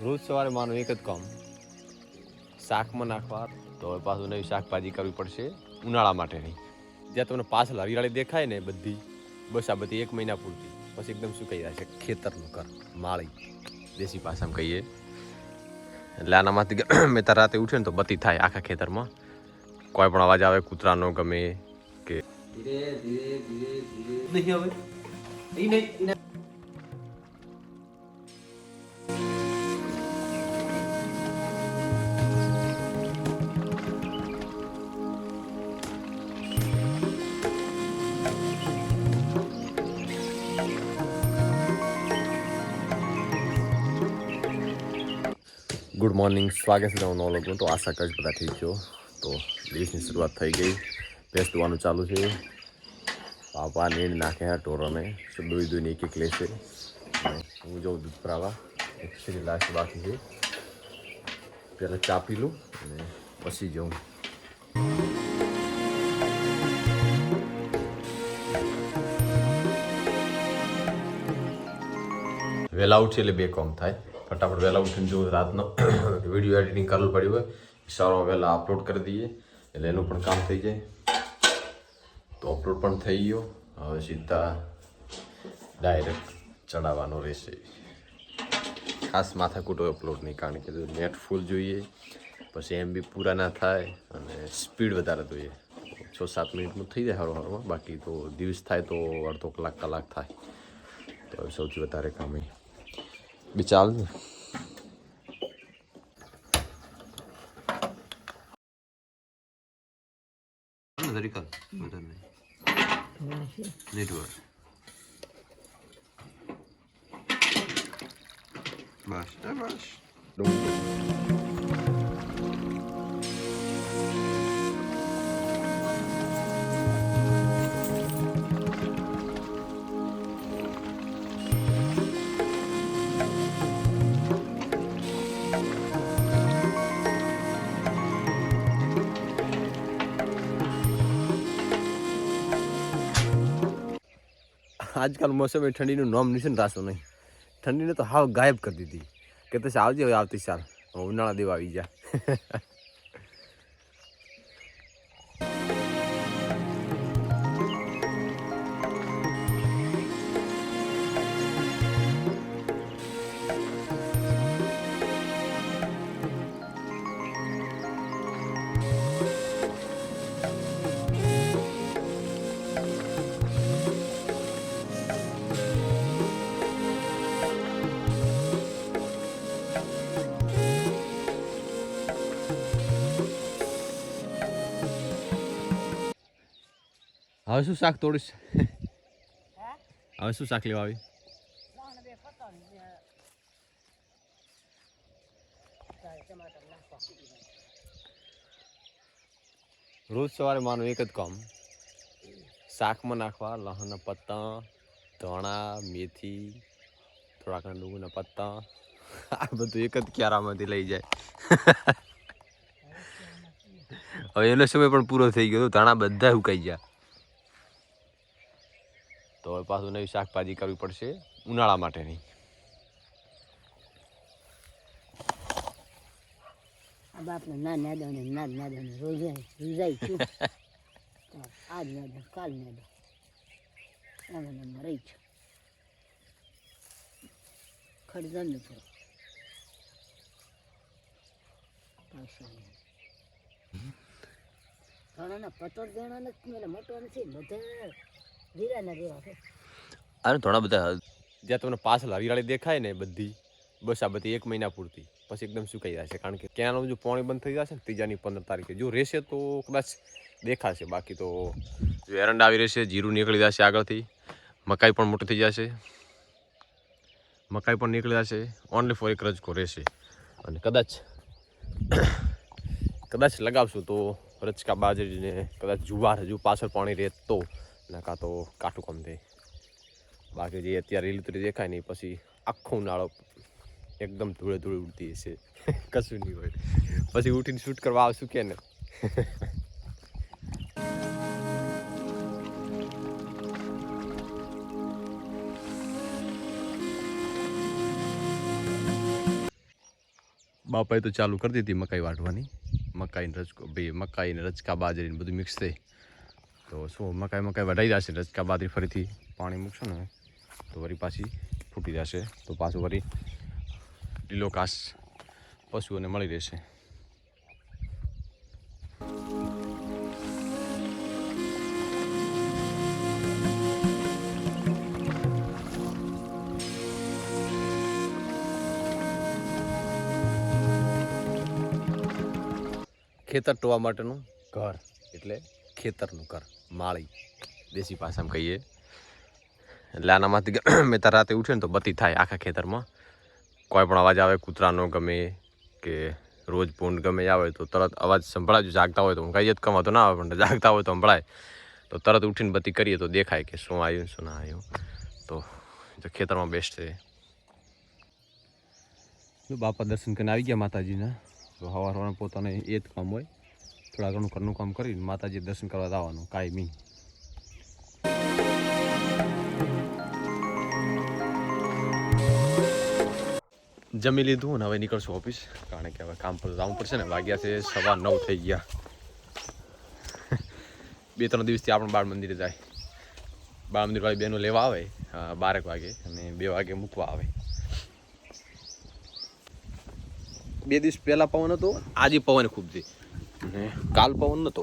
રોજ સવારે મારું એક જ કામ. શાકમાં નાખવા, તો હવે પાછું નવી શાકભાજી કરવી પડશે, ઉનાળા માટેની. જ્યાં તમને પાછળ હરિયાળી દેખાય ને બધી, બસ આ બધી એક મહિના પૂરતી. પછી એકદમ સુકાઈ જાય છે ખેતરનું કર માળી. દેશી ભાષામાં કહીએ. એટલે આનામાંથી મેં તાર રાતે ઉઠે ને તો બતી થાય આખા ખેતરમાં. કોઈ પણ અવાજ આવે, કૂતરાનો ગમે કે ધીરે ધીરે ધીરે ધીરે. નહીં હવે. નહીં. ગુડ મોર્નિંગ સ્વાગત છે તમારું નવા તો આશા કરીશ બધા ઠીક છો તો દિવસની શરૂઆત થઈ ગઈ ભેંસ ધોવાનું ચાલુ છે પાપા નીણ નાખે હા ટોરોને દોઈ દોઈને એક એક લેશે હું જાઉં દૂધ ભરાવા એક લાસ્ટ બાકી છે પહેલાં ચા પી લઉં અને પછી જાઉં વહેલા ઉઠી એટલે બે કામ થાય. ફટાફટ વહેલા ઉઠીને જો રાતનો વીડિયો એડિટિંગ કરવું પડ્યું હોય, સારો વહેલા અપલોડ કરી દઈએ. એટલે એનું પણ કામ થઈ જાય. તો અપલોડ પણ થઈ ગયો. હવે સીધા ડાયરેક્ટ ચડાવવાનો રહેશે. ખાસ માથાકૂટો અપલોડ નહીં, કારણ કે નેટ ફૂલ જોઈએ, પછી એમ બી પૂરા ના થાય અને સ્પીડ વધારે જોઈએ. છ સાત મિનિટનું થઈ જાય હરો હરમાં. બાકી તો દિવસ થાય તો અડધો કલાક કલાક થાય. તો સૌથી વધારે કામ એ બી ચાલ ને તરીકા નેટવર્ક બસ બસ આજકાલ મોસમ ઠંડીનું નોમ નિશાન રાસો નહીં. ઠંડીને તો હાવ ગાયબ કરી દીધી. કે તો આવજે આવતી સાલ. ઉનાળા દેવા આવી જા હવે શું શાક તોડીશ? હવે શું શાક લેવા આવી? રોજ સવારે મારું એક જ કામ. શાકમાં નાખવા લહણના પત્તા ધણા મેથી થોડાક ડુંગળીના પત્તા. આ બધું એક જ ક્યારામાંથી લઈ જાય. હવે એનો સમય પણ પૂરો થઈ ગયો. ધાણા બધા ઉકાઈ ગયા. પાછું નવી શાકભાજી કરવી પડશે ઉનાળા માટેની. આ બાપને ના ના દો ને ના દો રૂજાઈ છું. આજ ના દો કાલ ના દો છું. ને ઘણાના દેણા મોટો નથી બધા. અરે ઘણા બધા જ્યાં તમને પાછળ હરિયાળી દેખાય ને બધી, બસ આ બધી એક મહિના પૂરતી. પછી એકદમ સુકાઈ જશે કારણ કે ક્યાંનું જો પાણી બંધ થઈ જશે ને ત્રીજાની પંદર તારીખે, જો રહેશે તો કદાચ દેખાશે. બાકી તો જો એરંડા આવી રહેશે, જીરું નીકળી જશે આગળથી. મકાઈ પણ મોટી થઈ જશે. મકાઈ પણ નીકળી જશે. ઓનલી ફોર એક રજકો રહેશે. અને કદાચ કદાચ લગાવશું તો રચકા બાજરીને કદાચ જુવાર હજુ પાછળ પાણી રહે તો નકા તો કાઠું કામ થાય બાકી જે અત્યારે લીલુતરી દેખાય ને એ પછી આખો ઉનાળો એકદમ ધૂળે ધૂળે ઉડતી હશે કશું નહીં હોય પછી ઉઠીને શૂટ કરવા આવશું કે ને બાપાએ તો ચાલુ કરી દીધી મકાઈ વાટવાની મકાઈ ને રજકો ભાઈ મકાઈ ને રચકા બાજરી ને બધું મિક્સ થઈ તો શું મકાઈ મકાઈ વઢાઈ જશે? રચકા બાદરી ફરીથી પાણી મૂકશો ને. તો વળી પાછી ફૂટી જશે. તો પાછું વળી લીલો ઘાસ પશુઓને મળી રહેશે. ખેતર ટોવા માટેનું ઘર, એટલે ખેતરનું ઘર. માળી. દેશી ભાષામાં કહીએ. એટલે આનામાંથી મેં તાર રાતે ઉઠ્યો ને તો બતી થાય આખા ખેતરમાં. કોઈ પણ અવાજ આવે, કૂતરાનો ગમે કે રોજ પૂંડ ગમે આવે, તો તરત અવાજ સંભળાય. જાગતા હોય તો કઈ જ કમાતો ના આવે, પણ જાગતા હોય તો સંભળાય. તો તરત ઉઠીને બતી કરીએ તો દેખાય કે શું આવ્યું શું ના આવ્યું. તો જો ખેતરમાં બેસ્ટ છે બાપા દર્શન કરીને આવી ગયા માતાજીના. તો હવાર પોતાને એ જ કામ હોય. થોડા ઘણું ઘરનું કામ કરીને માતાજી દર્શન કરવા જવાનું કાયમી જમી લીધું અને હવે નીકળશું ઓફિસ. કારણ કે હવે કામ પર જવું પડશે ને. વાગ્યા છે સવા નવ થઈ ગયા. બે ત્રણ દિવસથી આપણે બાળ મંદિરે જાય. બાળ મંદિર વાળી બહેનો લેવા આવે બારેક વાગે અને બે વાગે મૂકવા આવે. બે દિવસ પહેલા પવન હતો? આજે પવન ખૂબ છે. અને કાલ પવન નતો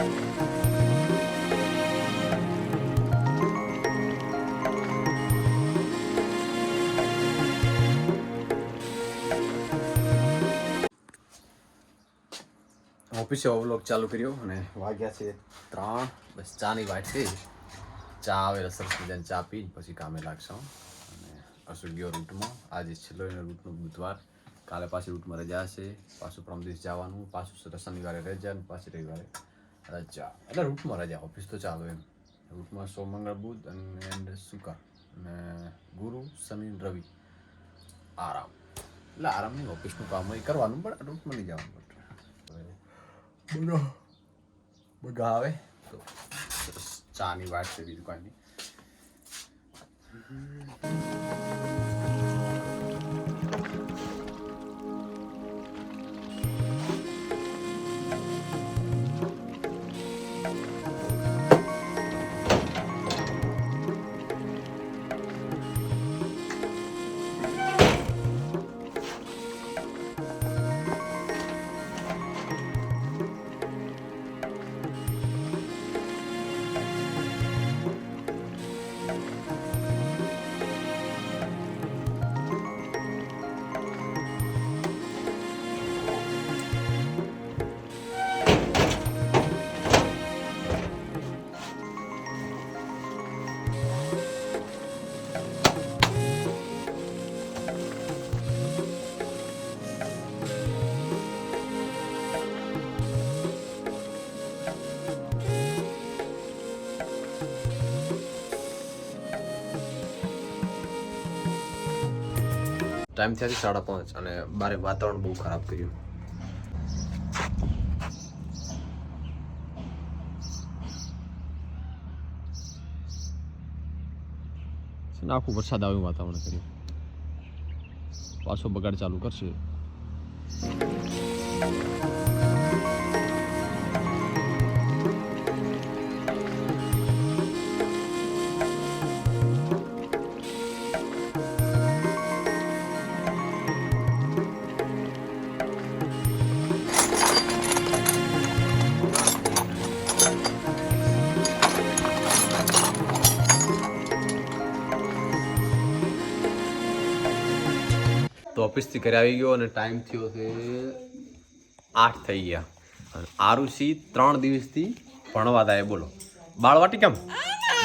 ઓફિસે ઓવલોક ચાલુ કર્યો અને વાગ્યા છે ત્રણ. બસ ચાની વાટ છે. ચા આવે, સરસ મજાની ચા પી પછી કામે લાગશું. અને અશોક ગયો રૂટમાં. આજે છેલ્લો એનો રૂટનો બુધવાર. કાલે પાછી રૂટમાં રજા હશે. પાછું પ્રમદેશ જવાનું. પાછું શનિવારે રજા અને પાછી રવિવારે. રજા એટલે રૂટમાં રજા ઓફિસ તો ચાલુ એમ રૂટમાં સો મંગળ બુધ અને શુકર અને ગુરુ શનિ રવિ આરામ એટલે આરામ નહીં ઓફિસનું કામ હોય કરવાનું પણ રૂટમાં નહીં જવાનું પડે બોલો બધા આવે તો ચાની વાત છે બીજું કાંઈ નહીં ટાઈમ થયા છે સાડા પાંચ અને બારે વાતાવરણ બહુ ખરાબ કર્યું. આખું વરસાદ આવ્યું વાતાવરણ કર્યું. પાછો બગાડ ચાલુ કરશે. તો ઓફિસથી ઘરે આવી ગયો અને ટાઈમ થયો છે આઠ થઈ ગયા. અને આરુષી ત્રણ દિવસથી ભણવા થાય બોલો. બાળવાટિકા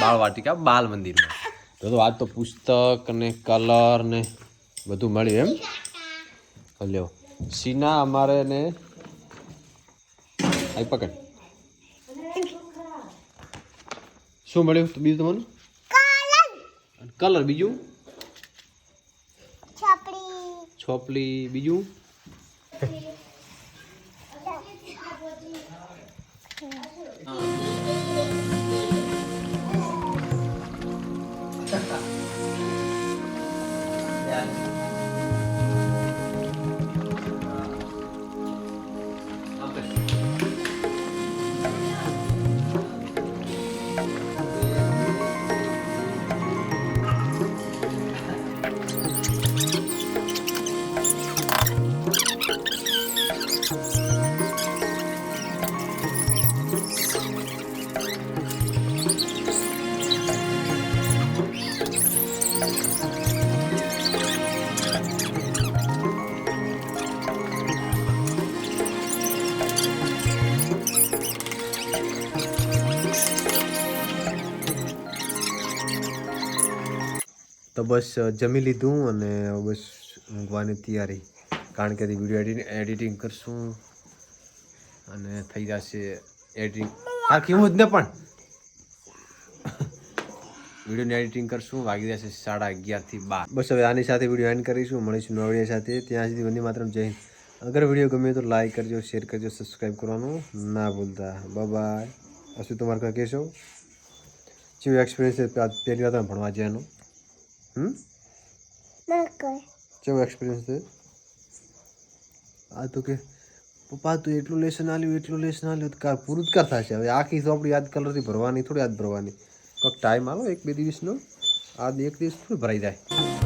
બાળવાટિકા બાલ મંદિરમાં તો તો આજ તો પુસ્તક ને કલર ને બધું મળ્યું એમ. લ્યો સીના અમારે ને આઈ પકડ. શું મળ્યું બીજું તમને કલર બીજું? છોપલી બીજું બસ જમી લીધું અને બસ ઊંઘવાની તૈયારી. કારણ કે વીડિયો એડિટિંગ કરશું. અને થઈ જશે એડિટિંગ હા કેવું જ ને પણ. વિડીયોની એડિટિંગ કરશું. વાગી જશે સાડા અગિયારથી બાર. બસ હવે આની સાથે વીડિયો એન્ડ કરીશું. મળીશું નવડિયા સાથે. ત્યાં સુધી વંદે માત્ર જય હિન્દ. અગર વીડિયો ગમે તો લાઈક કરજો શેર કરજો સબસ્ક્રાઈબ કરવાનું ના ભૂલતા. બાય હશું તમારે કાંઈ કહેશો? કેવું એક્સપિરિયન્સ પહેલી વાત ભણવા જવાનું કેવો એક્સપિરિયન્સ છે આ તો કે પપ્પા તું એટલું લેસન આલ્યું એટલું લેસન આલ્યું તો કાર પૂરું જ કર થશે હવે આખી ચોપડી યાદ કલરથી ભરવાની થોડી યાદ ભરવાની કોઈક ટાઈમ આલો એક બે દિવસનો આ એક દિવસ થોડી ભરાઈ જાય